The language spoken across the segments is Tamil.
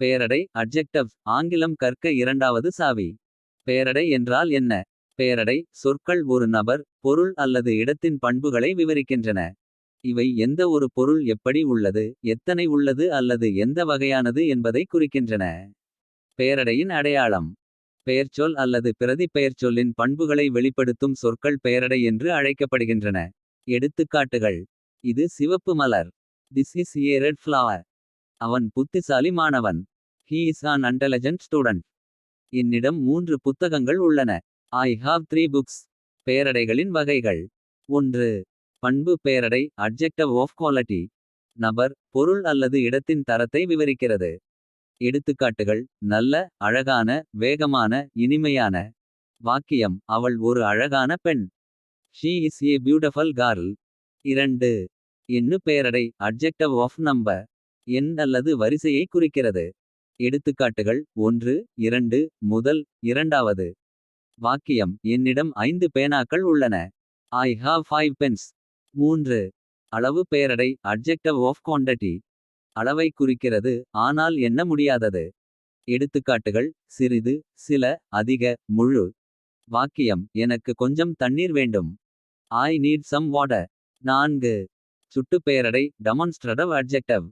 பெயரடை அட்ஜெக்டவ் ஆங்கிலம் கற்க இரண்டாவது சாவி. பெயரடை என்றால் என்ன. பெயரடை சொற்கள் ஒரு நபர் பொருள் அல்லது இடத்தின் பண்புகளை விவரிக்கின்றன. இவை எந்த ஒரு பொருள் எப்படி உள்ளது எத்தனை உள்ளது அல்லது எந்த வகையானது என்பதை குறிக்கின்றன. பெயரடையின் அடையாளம் பெயர்ச்சொல் அல்லது பிரதி பெயர்ச்சொல்லின் பண்புகளை வெளிப்படுத்தும் சொற்கள் பெயரடை என்று அழைக்கப்படுகின்றன. எடுத்துக்காட்டுகள் இது சிவப்பு மலர். This is a red flower அவன் புத்திசாலி மாணவன். He is an intelligent student என்னிடம் மூன்று புத்தகங்கள் உள்ளன. I have three books. பெயரடைகளின் வகைகள். ஒன்று பண்பு பெயரடை அட்ஜெக்டவ் ஆஃப் குவாலிட்டி. நபர் பொருள் அல்லது இடத்தின் தரத்தை விவரிக்கிறது. எடுத்துக்காட்டுகள் நல்ல அழகான வேகமான இனிமையான. வாக்கியம் அவள் ஒரு அழகான பெண். She is a beautiful girl இரண்டு எண்ணு பெயரடை அட்ஜெக்டவ் ஆஃப் நம்பர் எண் அல்லது வரிசையை குறிக்கிறது. எடுத்துக்காட்டுகள் ஒன்று இரண்டு முதல் இரண்டாவது. வாக்கியம் என்னிடம் ஐந்து பேனாக்கள் உள்ளன. ஐ ஹாவ் ஃபைவ் பென்ஸ் மூன்று அளவு பெயரடை அட்ஜெக்டவ் ஆஃப் quantity. அளவை குறிக்கிறது ஆனால் எண்ண முடியாதது. எடுத்துக்காட்டுகள் சிறிது சில அதிக முழு. வாக்கியம் எனக்கு கொஞ்சம் தண்ணீர் வேண்டும். I need some water. நான்கு சுட்டு பெயரடை demonstrative அட்ஜெக்டவ்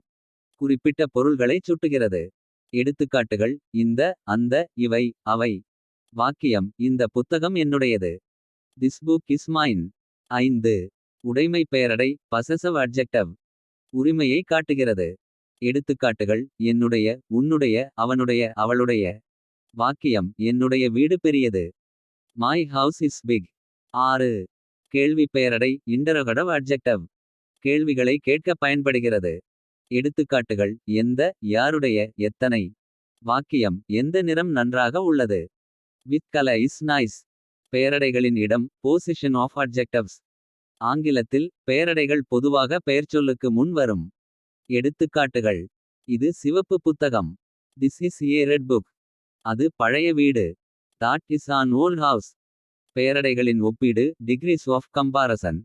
குறிப்பிட்ட பொருள்களைச் சுட்டுகிறது. எடுத்துக்காட்டுகள் இந்த அந்த இவை அவை. வாக்கியம் இந்த புத்தகம் என்னுடையது. This book is mine. ஐந்து உடைமை பெயரடை பசசவ் அட்ஜெக்டவ். உரிமையை காட்டுகிறது. எடுத்துக்காட்டுகள் என்னுடைய உன்னுடைய அவனுடைய அவளுடைய. வாக்கியம் என்னுடைய வீடு பெரியது. My house is big. ஆறு கேள்வி பெயரடை interrogative அட்ஜெக்டவ் கேள்விகளை கேட்க பயன்படுகிறது. எடுத்துக்காட்டுகள் எந்த யாருடைய எத்தனை. வாக்கியம் எந்த நிறம் நன்றாக உள்ளது. வித் கல இஸ் நைஸ் பெயரடைகளின் இடம் போசிஷன் ஆஃப் adjectives. ஆங்கிலத்தில் பெயரடைகள் பொதுவாக பெயர்ச்சொல்லுக்கு முன் வரும். எடுத்துக்காட்டுகள் இது சிவப்பு புத்தகம். This is a red book அது பழைய வீடு. That is an old house பெயரடைகளின் ஒப்பீடு டிகிரிஸ் ஆஃப் கம்பாரசன்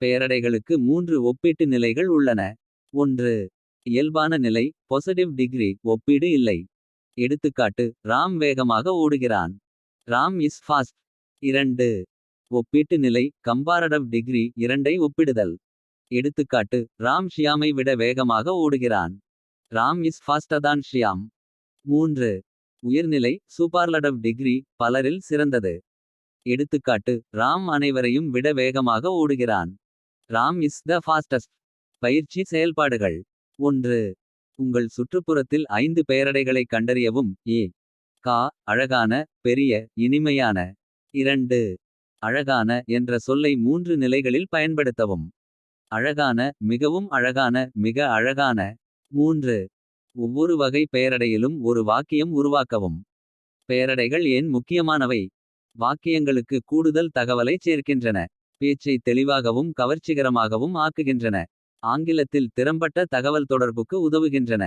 பெயரடைகளுக்கு மூன்று ஒப்பீட்டு நிலைகள் உள்ளன. ஒன்று இயல்பான நிலை பொசிட்டிவ் டிகிரி ஒப்பீடு இல்லை. எடுத்துக்காட்டு ராம் வேகமாக ஓடுகிறான். Ram is fast. இரண்டு ஒப்பீட்டு நிலை கம்பாரடவ் டிகிரி இரண்டை ஒப்பிடுதல். எடுத்துக்காட்டு ராம் ஷியாமை விட வேகமாக ஓடுகிறான். Ram is faster than Shyam. மூன்று உயர்நிலை சூப்பர்லடவ் டிகிரி பலரில் சிறந்தது. எடுத்துக்காட்டு ராம் அனைவரையும் விட வேகமாக ஓடுகிறான். Ram is the fastest. பயிற்சி செயல்பாடுகள். ஒன்று உங்கள் சுற்றுப்புறத்தில் ஐந்து பெயரடைகளை கண்டறியவும் ஏ. கா அழகான பெரிய இனிமையான. இரண்டு அழகான என்ற சொல்லை மூன்று நிலைகளில் பயன்படுத்தவும். அழகான மிகவும் அழகான மிக அழகான. மூன்று ஒவ்வொரு வகை பெயரடையிலும் ஒரு வாக்கியம் உருவாக்கவும். பெயரடைகள் ஏன் முக்கியமானவை. வாக்கியங்களுக்கு கூடுதல் தகவலை சேர்க்கின்றன. பேச்சை தெளிவாகவும் கவர்ச்சிகரமாகவும் ஆக்குகின்றன. ஆங்கிலத்தில் திறம்பட்ட தகவல் தொடர்புக்கு உதவுகின்றன.